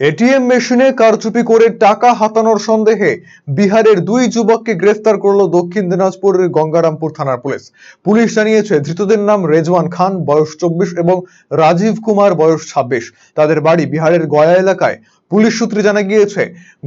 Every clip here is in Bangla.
এটিএম মেশিনে কারচুপি করে টাকা হাতানোর সন্দেহে বিহারের দুই যুবককে গ্রেফতার করল দক্ষিণ দিনাজপুরের গঙ্গারামপুর থানার পুলিশ। পুলিশ জানিয়েছে, ধৃতদের নাম রেজওয়ান খান, বয়স চব্বিশ, এবং রাজীব কুমার, বয়স ছাব্বিশ। তাদের বাড়ি বিহারের গয়া এলাকায় পুলিশ সূত্রে জানা গিয়েছে,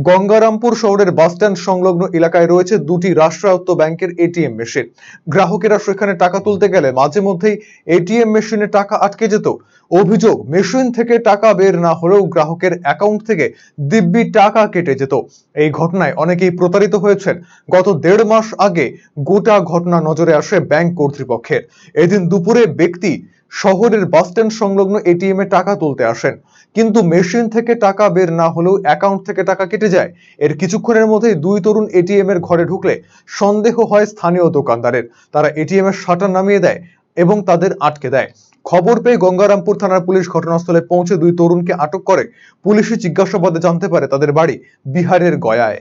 গঙ্গারামপুর শহরের বাসস্ট্যান্ড সংলগ্ন এলাকায় রয়েছে দুটি রাষ্ট্রায়ত্ত ব্যাংকের এটিএম মেশিন। গ্রাহকেরা সেখানে টাকা তুলতে গেলে মাঝে মধ্যেই এটিএম মেশিনে টাকা আটকে যেত। অভিযোগ, মেশিন থেকে টাকা বের না হলেও গ্রাহকের অ্যাকাউন্ট থেকে দিব্যি টাকা কেটে যেত। এই ঘটনায় অনেকেই প্রতারিত হয়েছেন। গত দেড় মাস আগে গোটা ঘটনা নজরে আসে ব্যাংক কর্তৃপক্ষের। এদিন দুপুরে ব্যক্তি শহরের বাসস্ট্যান্ড সংলগ্ন এটিএম এ টাকা তুলতে আসেন। কিন্তু মেশিন থেকে টাকা বের না হলেও অ্যাকাউন্ট থেকে টাকা কেটে যায়। এর কিছুক্ষণের মধ্যেই দুই তরুণ এটিএম এর ঘরে ঢুকলে সন্দেহ হয় স্থানীয় দোকানদারের। তারা এটিএম এর শাটার নামিয়ে দেয় এবং তাদের আটকে দেয়। খবর পেয়ে গঙ্গারামপুর থানার পুলিশ ঘটনাস্থলে পৌঁছে দুই তরুণকে আটক করে। পুলিশি জিজ্ঞাসাবাদে জানতে পারে তাদের বাড়ি বিহারের গয়ায়।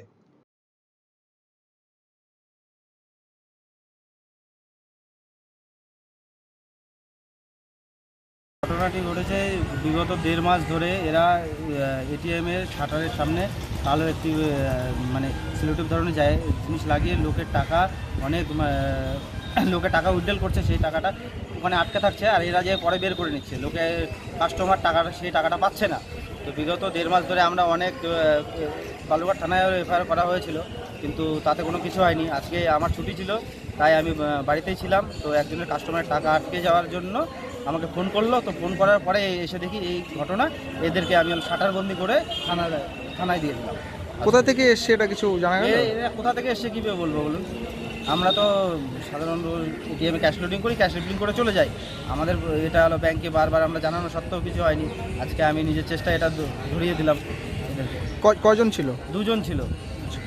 ঘটনাটি ঘটেছে বিগত দেড় মাস ধরে এরা এটিএম এর শাটারের সামনে কালো একটি মানে সিলেটিভ ধরনের জিনিস লাগিয়ে লোকের টাকা অনেক লোকে টাকা উইথড্রল করছে সেই টাকাটা ওখানে আটকে থাকছে আর এরা যে পরে বের করে নিচ্ছে। লোকে কাস্টমার টাকাটা সেই টাকাটা পাচ্ছে না। তো বিগত দেড় মাস ধরে আমরা অনেক আহ, বালুরঘাট থানায় এফআইআর করা হয়েছিল কিন্তু তাতে কোনো কিছু হয়নি। আজকে আমার ছুটি ছিল তাই আমি বাড়িতেই ছিলাম। তো একজনের কাস্টমারের টাকা আটকে যাওয়ার জন্য আমাকে ফোন করল তো ফোন করার পরে এসে দেখি এই ঘটনা এদেরকে আমি শাটার বন্দি করে থানায় থানায় দিয়ে দিলাম। কোথা থেকে এসছে এটা কিছু জানা গেল? কোথা থেকে এসে কীভাবে বলব বলুন? আমরা তো সাধারণত এটিএমে ক্যাশ লোডিং করি ক্যাশ লোডিং করে চলে যাই। আমাদের এটা হলো ব্যাংকে বারবার আমরা জানানো সত্ত্বেও কিছু হয়নি। আজকে আমি নিজের চেষ্টায় এটা ধরিয়ে দিলাম। এদেরকে ক- কয়জন ছিল? দুজন ছিল।